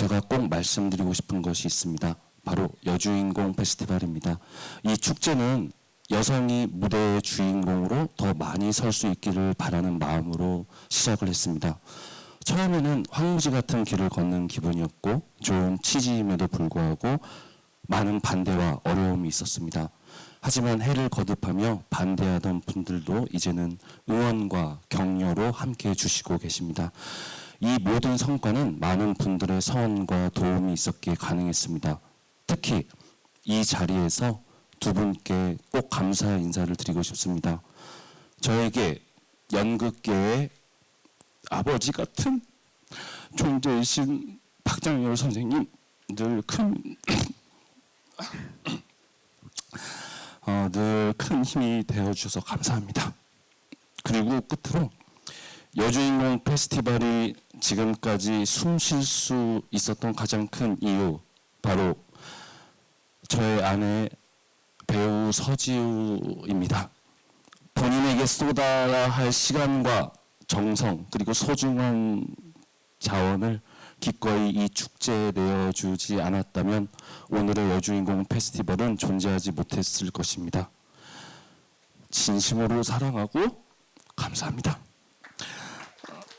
제가 꼭 말씀드리고 싶은 것이 있습니다. 바로 여주인공 페스티벌입니다. 이 축제는 여성이 무대의 주인공으로 더 많이 설 수 있기를 바라는 마음으로 시작을 했습니다. 처음에는 황무지 같은 길을 걷는 기분이었고 좋은 취지임에도 불구하고 많은 반대와 어려움이 있었습니다. 하지만 해를 거듭하며 반대하던 분들도 이제는 응원과 격려로 함께 해주시고 계십니다. 이 모든 성과는 많은 분들의 성원과 도움이 있었기에 가능했습니다. 특히 이 자리에서 두 분께 꼭 감사 인사를 드리고 싶습니다. 저에게 연극계의 아버지 같은 존재이신 박장열 선생님 어, 늘큰 힘이 되어 주셔서 감사합니다. 그리고 끝으로 여주인공 페스티벌이 지금까지 숨 쉴 수 있었던 가장 큰 이유 바로 저의 아내 배우 서지우입니다. 본인에게 쏟아야 할 시간과 정성 그리고 소중한 자원을 기꺼이 이 축제에 내어주지 않았다면 오늘의 여주인공 페스티벌은 존재하지 못했을 것입니다. 진심으로 사랑하고 감사합니다.